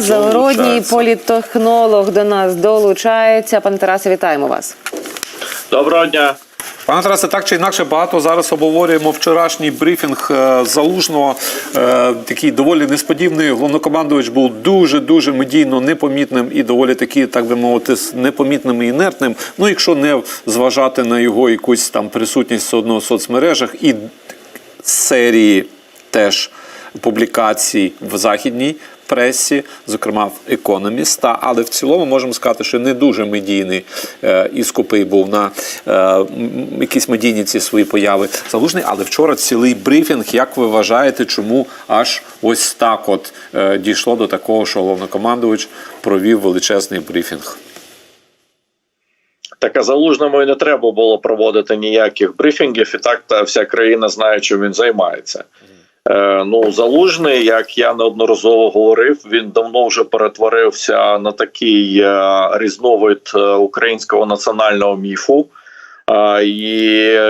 Тарас Загородній, Долучається. політтехнолог до нас долучається. Пане Тарасе, вітаємо вас. Доброго дня. Пане Тарасе, так чи інакше багато зараз обговорюємо вчорашній брифінг е, залужного. Е, Такий доволі несподіваний. Головнокомандувач був дуже дуже медійно непомітним і доволі таки, так би мовити, непомітним і інертним. Ну, якщо не зважати на його якусь там присутність все одно в соцмережах і серії теж публікацій в західній пресі, зокрема в Economist, та, але в цілому можемо сказати, що не дуже медійний е, і скупий був на е, якісь медійні ці свої появи залужний. Але вчора цілий брифінг, як ви вважаєте, чому аж ось так от е, дійшло до такого, що головнокомандувач провів величезний брифінг? Так а залужному і не треба було проводити ніяких брифінгів, і так та вся країна знає, чим він займається. Е, ну, залужний, як я неодноразово говорив, він давно вже перетворився на такий е, різновид е, українського національного міфу. І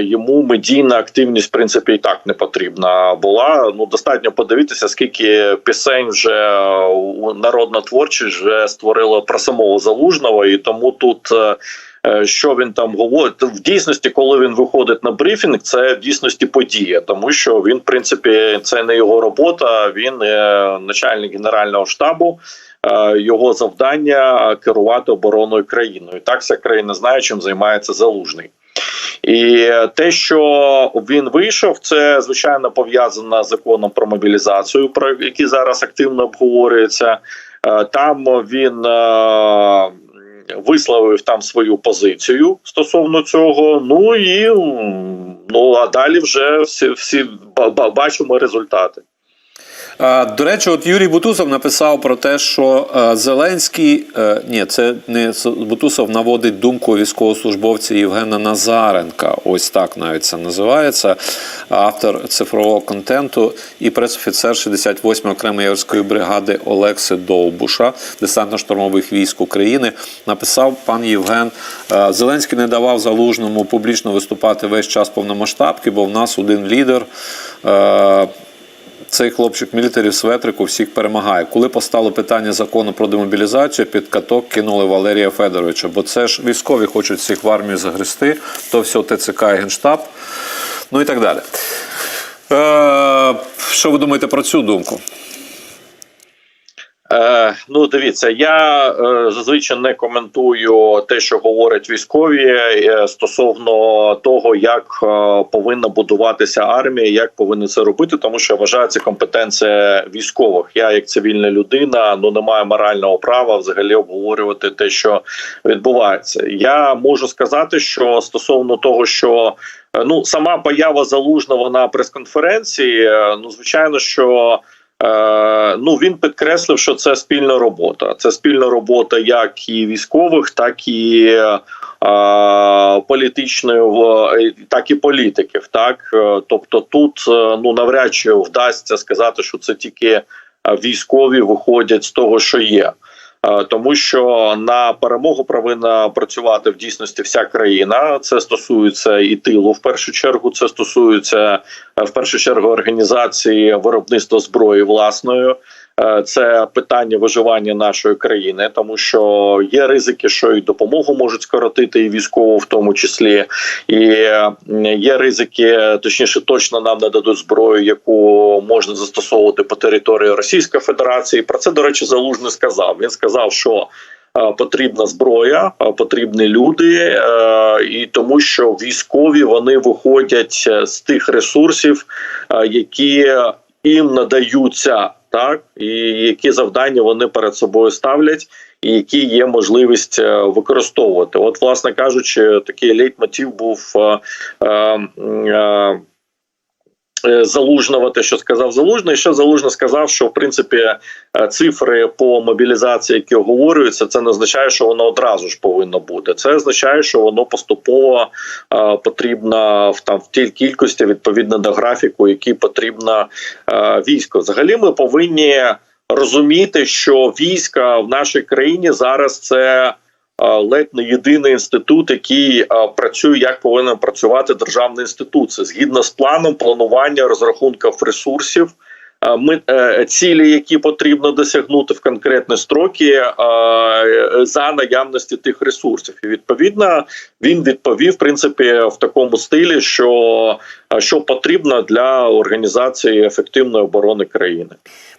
йому медійна активність, в принципі, і так не потрібна була. Ну достатньо подивитися, скільки пісень вже народна творчість вже створила про самого залужного, і тому тут. Е, Що він там говорить в дійсності, коли він виходить на брифінг, це в дійсності подія, тому що він, в принципі, це не його робота. Він начальник генерального штабу. Е, Його завдання керувати обороною країною. Так вся країна знає, чим займається залужний. І те, що він вийшов, це звичайно пов'язано з законом про мобілізацію, про який зараз активно обговорюється. Е, Там він висловив там свою позицію стосовно цього. Ну і ну а далі вже всі, всі ба- ба- бачимо результати. До речі, от Юрій Бутусов написав про те, що е, Зеленський е, ні, це не Бутусов наводить думку військовослужбовця Євгена Назаренка. Ось так навіть це називається. Автор цифрового контенту і пресофіцер 68-ї окремої єврейської бригади Олекси Довбуша, десантно-штурмових військ України. Написав пан Євген: е, Зеленський не давав залужному публічно виступати весь час повномасштабки, бо в нас один лідер. Цей хлопчик мілітарів светрику всіх перемагає. Коли постало питання закону про демобілізацію, під каток кинули Валерія Федоровича, бо це ж військові хочуть всіх в армію загрести, то все ТЦК і Генштаб, ну і так далі. Е, що ви думаєте про цю думку? Е, ну, дивіться, я е, зазвичай не коментую те, що говорять військові е, стосовно того, як повинна будуватися армія, як повинні це робити, тому що я вважаю, це компетенція військових. Я, як цивільна людина, ну не маю морального права взагалі обговорювати те, що відбувається. Я можу сказати, що стосовно того, що ну сама поява залужного на прес-конференції, ну звичайно, що. Е, ну він підкреслив, що це спільна робота. Це спільна робота як і військових, так і е, політичної, в- так і політиків. Так, Е, тобто, тут е, ну навряд чи вдасться сказати, що це тільки е, військові виходять з того, що є. Е, Тому що на перемогу повинна працювати в дійсності вся країна. Це стосується і тилу в першу чергу. Це стосується е, в першу чергу організації виробництва зброї власною. Е, Це питання виживання нашої країни, тому що є ризики, що і допомогу можуть скоротити, і військову в тому числі, і є ризики, точніше, точно нам не дадуть зброю, яку можна застосовувати по території Російської Федерації. Про це до речі, залужний сказав. Він сказав, що е, потрібна зброя, е, потрібні люди, і тому, що військові вони виходять з тих ресурсів, які їм надаються, так і які завдання вони перед собою ставлять. І які є можливість е, використовувати, от, власне кажучи, такий лейтмотив був е, е, е, Залужного, те, що сказав Залужний, ще Залужний сказав, що в принципі е, цифри по мобілізації, які оговорюються, це не означає, що воно одразу ж повинно бути. Це означає, що воно поступово е, потрібно в там в тій кількості відповідно до графіку, який потрібно е, військо. Взагалі, ми повинні розуміти, що війська в нашій країні зараз це. Ледь не єдиний інститут, який працює, як повинен працювати державна інституція, згідно з планом планування розрахунків ресурсів ми е, цілі, які потрібно досягнути в конкретні строки е, за наявності тих ресурсів. І відповідно він відповів в принципі в такому стилі, що, що потрібно для організації ефективної оборони країни.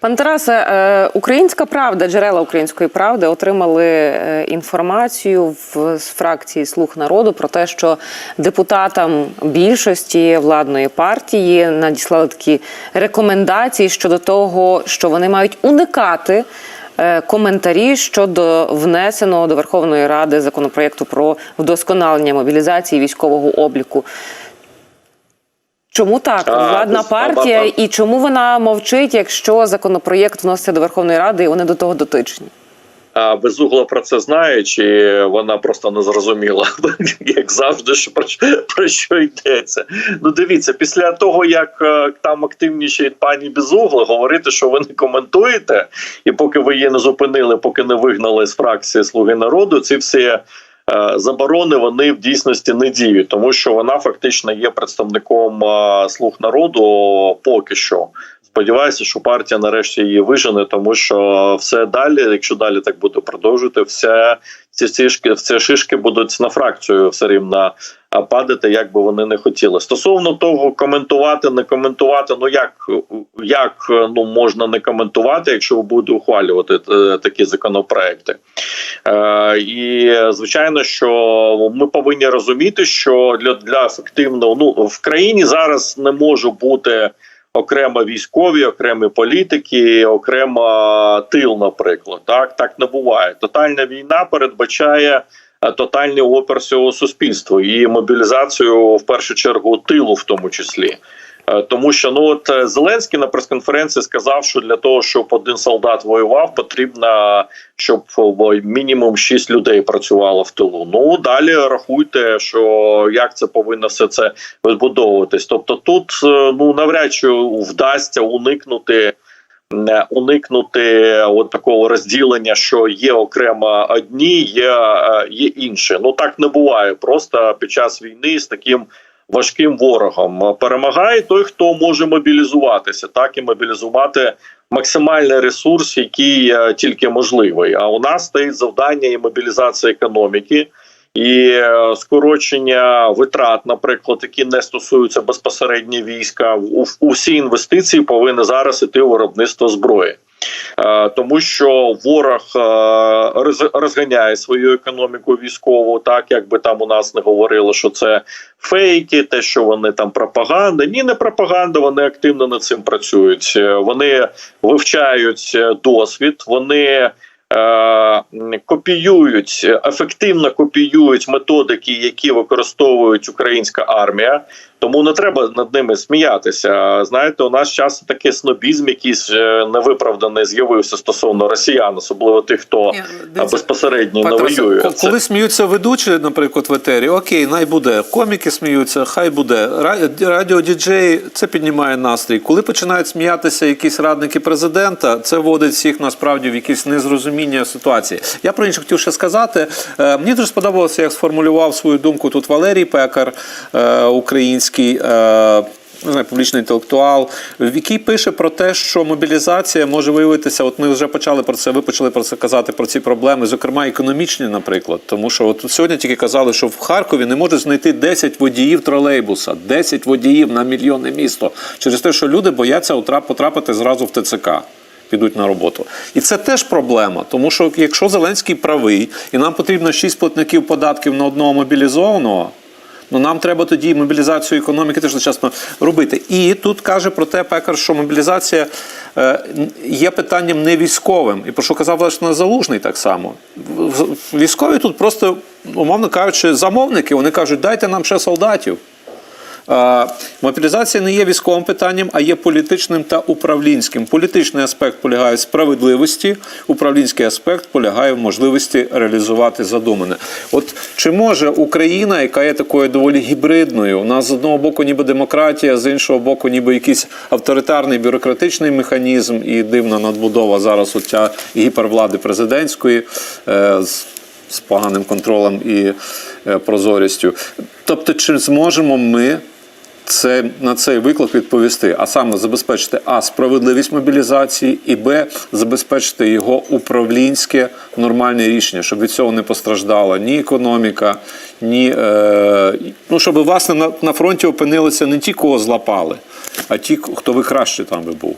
Пане Тарасе, е, українська правда, джерела української правди отримали е, інформацію в з фракції Слуг народу про те, що депутатам більшості владної партії надіслали такі рекомендації щодо того, що вони мають уникати. е, Коментарі щодо внесеного до Верховної Ради законопроєкту про вдосконалення мобілізації військового обліку. Чому так? Владна партія і чому вона мовчить, якщо законопроєкт вноситься до Верховної Ради і вони до того дотичні? А Безугла про це знає, чи вона просто не зрозуміла, як завжди, що про, про що йдеться. Ну дивіться, після того як е, там активніше пані Безугла, говорити, що ви не коментуєте, і поки ви її не зупинили, поки не вигнали з фракції Слуги народу, ці всі. Е, Заборони вони в дійсності не діють, тому що вона фактично є представником е, слуг народу поки що. Сподіваюся, що партія нарешті її вижене, тому що все далі, якщо далі так буде продовжувати, все ці шишки, всі шишки будуть на фракцію все рівно падати, як би вони не хотіли. Стосовно того, коментувати, не коментувати, ну як, як ну можна не коментувати, якщо ви будете ухвалювати е, такі законопроекти. Е, і звичайно, що ми повинні розуміти, що для, для ефективного ну в країні зараз не може бути окремо військові, окремі політики, окремо тил, наприклад. Так так не буває. Тотальна війна передбачає е, тотальний опір всього суспільства і мобілізацію в першу чергу тилу, в тому числі. Е, Тому що ну от е, Зеленський на прес-конференції сказав, що для того, щоб один солдат воював, потрібно, щоб мінімум 6 людей працювало в тилу. Ну далі рахуйте, що як це повинно все це відбудовуватись. Тобто, тут е, ну навряд чи вдасться уникнути. Уникнути от такого розділення, що є окремо одні, є, є інші. Ну так не буває. Просто під час війни з таким важким ворогом. Перемагає той, хто може мобілізуватися, так і мобілізувати максимальний ресурс, який е, тільки можливий. А у нас стоїть завдання і мобілізація економіки. І е, скорочення витрат, наприклад, які не стосуються безпосередньо війська, у, усі інвестиції повинні зараз іти у виробництво зброї. Е, тому що ворог е, розганяє свою економіку військову, так як би там у нас не говорили, що це фейки, те, що вони там пропаганда. Ні, не пропаганда. Вони активно над цим працюють. Е, Вони вивчають досвід, вони. Копіюють ефективно копіюють методики, які використовують українська армія, тому не треба над ними сміятися. Знаєте, у нас часто такий снобізм, якийсь е, невиправданий з'явився стосовно росіян, особливо тих, хто Ні, е, безпосередньо не воює. Це- Коли сміються ведучі, наприклад, в етері, окей, най буде. Коміки сміються, хай буде. Ра- Радіодіджеї це піднімає настрій. Коли починають сміятися якісь радники президента, це вводить всіх насправді в якесь незрозуміння ситуації. Я про інше хотів ще сказати. Е, Мені дуже сподобалося, як сформулював свою думку тут Валерій Пекар, е, український. е, не знаю, публічний інтелектуал, який пише про те, що мобілізація може виявитися. От ми вже почали про це. Ви почали про це казати про ці проблеми, зокрема економічні, наприклад. Тому що от сьогодні тільки казали, що в Харкові не можуть знайти 10 водіїв тролейбуса, 10 водіїв на мільйонне місто через те, що люди бояться потрапити зразу в ТЦК. Підуть на роботу, і це теж проблема, тому що якщо Зеленський правий, і нам потрібно 6 платників податків на одного мобілізованого, Ну нам треба тоді мобілізацію економіки теж одночасно робити. І тут каже про те, пекар, що мобілізація е, є питанням не військовим. І про що казав власне залужний так само. Військові тут просто, умовно кажучи, замовники. Вони кажуть, дайте нам ще солдатів. Мобілізація не є військовим питанням, а є політичним та управлінським. Політичний аспект полягає в справедливості, управлінський аспект полягає в можливості реалізувати задумане. От чи може Україна, яка є такою доволі гібридною, у нас з одного боку ніби демократія, з іншого боку, ніби якийсь авторитарний бюрократичний механізм і дивна надбудова зараз от ця гіпервлади президентської. е, з з поганим контролем і е, прозорістю. Тобто, чи зможемо ми це на цей виклик відповісти, а саме забезпечити а справедливість мобілізації, і б забезпечити його управлінське нормальне рішення, щоб від цього не постраждала ні економіка, ні е, ну щоб власне на, на фронті опинилися не ті, кого злапали, а ті, хто ви краще там би був.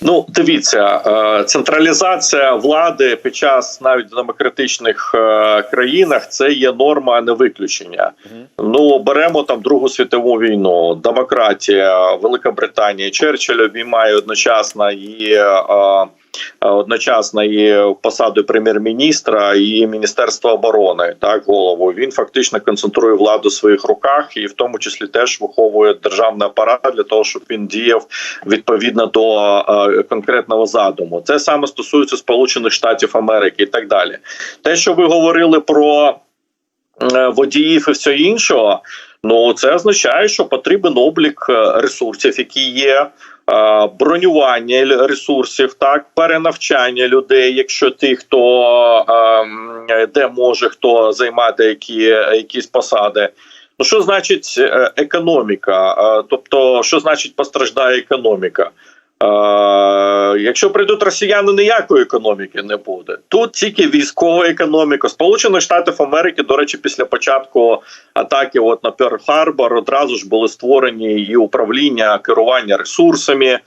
Ну, дивіться, е, централізація влади під час навіть демократичних е, країнах це є норма, а не виключення. Ну беремо там Другу світову війну, демократія, Велика Британія, Черчилль обіймає одночасно і. Е, Одночасно і посаду прем'єр-міністра і міністерства оборони, так голову. Він фактично концентрує владу в своїх руках, і в тому числі теж виховує державний апарат для того, щоб він діяв відповідно до е, конкретного задуму. Це саме стосується Сполучених Штатів Америки і так далі. Те, що ви говорили про е, водіїв і все іншого, ну це означає, що потрібен облік ресурсів, які є. Бронювання ресурсів, так перенавчання людей, якщо ті, хто де може хто займати які, якісь посади. Ну що значить е, економіка? Тобто, що значить постраждає економіка? Якщо прийдуть росіяни, ніякої економіки не буде. Тут тільки військова економіка. Сполучених Штатів Америки, до речі, після початку атаки от на Перл-Харбор одразу ж були створені і управління керування ресурсами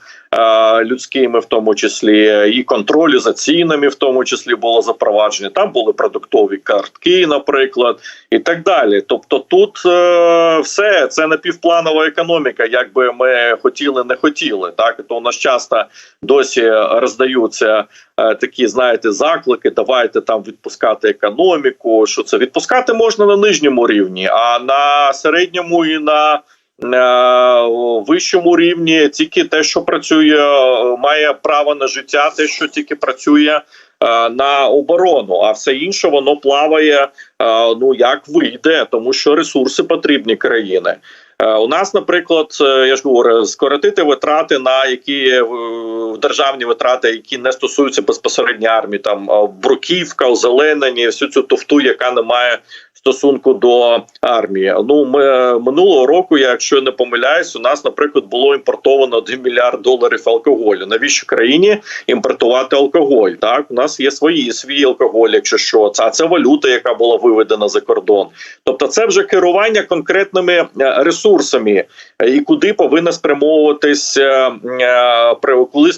людськими, в тому числі, і контролю за цінами, в тому числі було запровадження. Там були продуктові картки, наприклад, і так далі. Тобто, тут е, все це напівпланова економіка, як би ми хотіли, не хотіли. Так то у нас часто досі роздаються е, такі, знаєте, заклики. Давайте там відпускати економіку. Що це відпускати можна на нижньому рівні, а на середньому і на е, вищому рівні тільки те, що працює, е, має право на життя, те, що тільки працює е, на оборону, а все інше воно плаває. е, Ну як вийде, тому що ресурси потрібні країни. Е, У нас, наприклад, е, я ж говорю, скоротити витрати на які е, державні витрати, які не стосуються безпосередньо армії, там бруківка, озеленення, всю цю тофту, яка не має стосунку до армії. Ну ми минулого року, якщо я не помиляюсь, у нас, наприклад, було імпортовано 1 мільярд доларів алкоголю. Навіщо країні імпортувати алкоголь? Так, у нас є свої свій алкоголь, якщо що, а це валюта, яка була виведена за кордон. Тобто, це вже керування конкретними е, ресурсами, і куди повинна спрямовуватись е, при- коли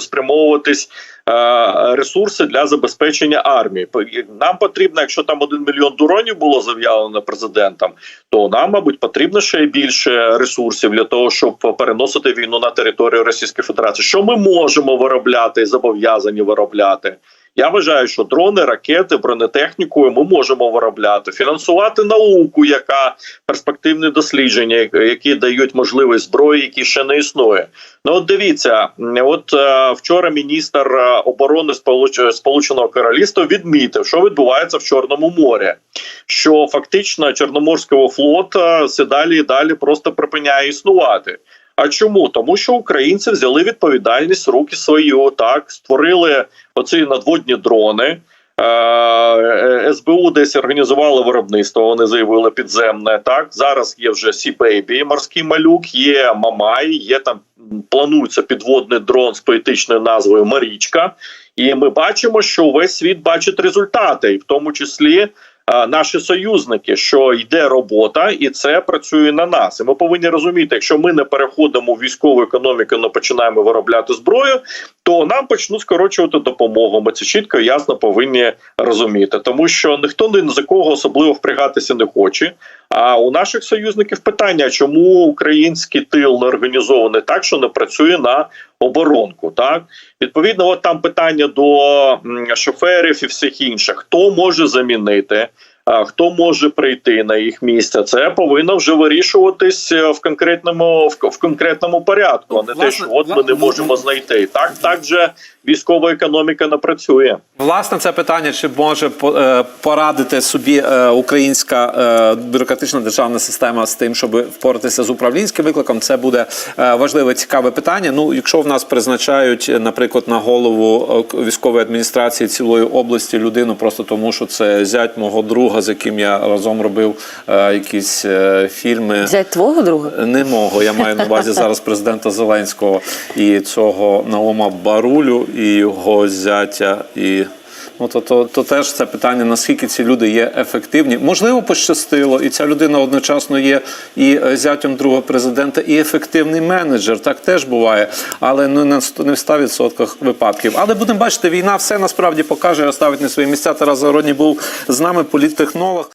спрямовуватись е, ресурси для забезпечення армії. Нам потрібно, якщо там один мільйон дуронів було зав'язано президентом, то нам, мабуть, потрібно ще більше ресурсів для того, щоб переносити війну на територію Російської Федерації. Що ми можемо виробляти зобов'язані виробляти? Я вважаю, що дрони, ракети, бронетехніку ми можемо виробляти, фінансувати науку, яка перспективні дослідження, які дають можливість зброї, які ще не існує. Ну от дивіться, от е, вчора міністр е, оборони Сполуч- Сполученого Королівства відмітив, що відбувається в Чорному морі. Що фактично Чорноморського флота все далі і далі просто припиняє існувати. А чому? Тому що українці взяли відповідальність руки свою, так створили оці надводні дрони. Е, СБУ десь організували виробництво. Вони заявили підземне. Так зараз є вже Сі Бейбі, морський малюк, є Мамай, є там планується підводний дрон з поетичною назвою Марічка. І ми бачимо, що увесь світ бачить результати, і в тому числі. Е, Наші союзники, що йде робота, і це працює на нас. І ми повинні розуміти, якщо ми не переходимо в військову економіку, не починаємо виробляти зброю, то нам почнуть скорочувати допомогу. Ми це чітко ясно повинні розуміти, тому що ніхто ні за кого особливо впрягатися не хоче. А у наших союзників питання, чому український тил не організований так, що не працює на оборонку. Так відповідно, от там питання до шоферів і всіх інших, хто може замінити. А хто може прийти на їх місце? Це повинно вже вирішуватись е, в конкретному в, в конкретному порядку, а не те, що от ми не можемо знайти. Так, так же військова економіка не працює. Власне, це питання, чи може по- е, порадити собі е, українська бюрократична державна система з тим, щоб впоратися з управлінським викликом. Це буде важливе, цікаве питання. Ну, якщо в нас призначають, наприклад, на голову військової адміністрації цілої області людину, просто тому що це зять мого друга, з яким я разом робив е, якісь е, фільми. Взять твого друга? Не мого. Я маю на увазі зараз президента Зеленського і цього Наома Барулю і його зятя. І ну то, то, то теж це питання, наскільки ці люди є ефективні. Можливо, пощастило, і ця людина одночасно є і е, зятем другого президента, і ефективний менеджер. Так теж буває, але ну, не в 100% випадків. Але будемо бачити, війна все насправді покаже, розставить на свої місця. Тарас Загородній був з нами політтехнолог.